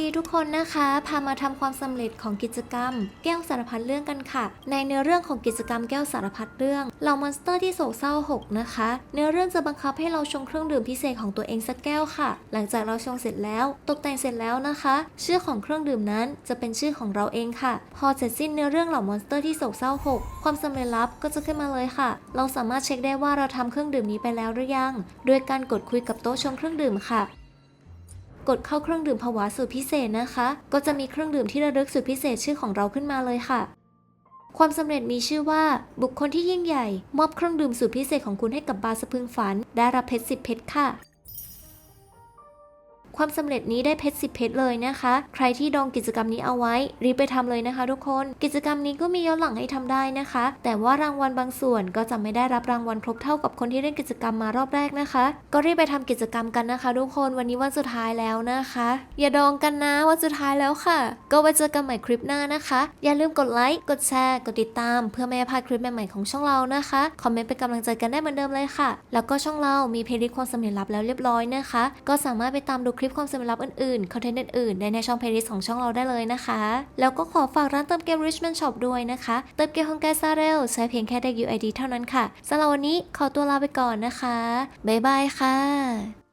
ดีทุกคนนะคะ พามาทำความสำเร็จของกิจกรรม แก้วสารพัดเรื่องกันค่ะ ในเนื้อเรื่องของกิจกรรมแก้วสารพัดเรื่องเหล่ามอนสเตอร์ที่โศกเศร้า6นะคะ เนื้อเรื่องจะบังคับให้เราชงเครื่องดื่มพิเศษของตัวเองสักแก้วค่ะ หลังจากเราชงเสร็จแล้ว ตกแต่งเสร็จแล้วนะคะ ชื่อของเครื่องดื่มนั้นจะเป็นชื่อของเราเองค่ะ พอเสร็จสิ้นเนื้อเรื่องเหล่ามอนสเตอร์ที่โศกเศร้า6ความสำเร็จลับก็จะขึ้นมาเลยค่ะ เราสามารถเช็คได้ว่าเราทำเครื่องดื่มนี้ไปแล้วหรือยัง โดยการกดคุยกับโต๊ะชงเครื่องดื่มค่ะ กดเข้าเครื่องดื่มผวาสูตรพิเศษนะคะ ก็จะมีเครื่องดื่มที่ระลึกสูตรพิเศษชื่อของเราขึ้นมาเลยค่ะ ความสำเร็จมีชื่อว่า บุคคลที่ยิ่งใหญ่ มอบเครื่องดื่มสูตรพิเศษของคุณให้กับบาร์สะพึงฝัน ได้รับเพชรสิบเพชรค่ะ ความสำเร็จนี้ได้เพชรสิบเพชรเลยนะคะ ใครที่ดองกิจกรรมนี้เอาไว้ รีบไปทำเลยนะคะ ทุกคน กิจกรรมนี้ก็มีย้อนหลังให้ทำได้นะคะ แต่ว่ารางวัลบางส่วนก็จะไม่ได้รับรางวัลครบเท่ากับคนที่เล่นกิจกรรมมารอบแรกนะคะ ก็รีบไปทำกิจกรรมกันนะคะ ทุกคนวันนี้วันสุดท้ายแล้วนะคะ อย่าดองกันนะวันสุดท้ายแล้วค่ะ ก็ไว้เจอกันใหม่คลิปหน้านะคะ อย่าลืมกดไลค์กดแชร์กดติดตาม เพื่อไม่ให้พลาดคลิปใหม่ๆของช่องเรานะคะคอมเมนต์เป็นกำลังใจกันได้เหมือนเดิมเลยค่ะ แล้วก็ช่องเรามีเพลย์ลิสต์ความสำเร็จลับแล้วเรียบร้อยนะคะ ก็สามารถไปตามดูคลิปความสำเร็จลับอื่นๆ คอนเทนต์อื่นๆ ได้ในช่องเพลย์ลิสต์ของช่องเราได้เลยนะคะ แล้วก็ขอฝากร้านเติมเกม Richmond Shop ด้วยนะคะ เติมเกมของแกซาเรลใช้เพียงแค่ได้ UID เท่านั้นค่ะสำหรับวันนี้ขอตัวลาไปก่อนนะคะ บ๊ายบายค่ะ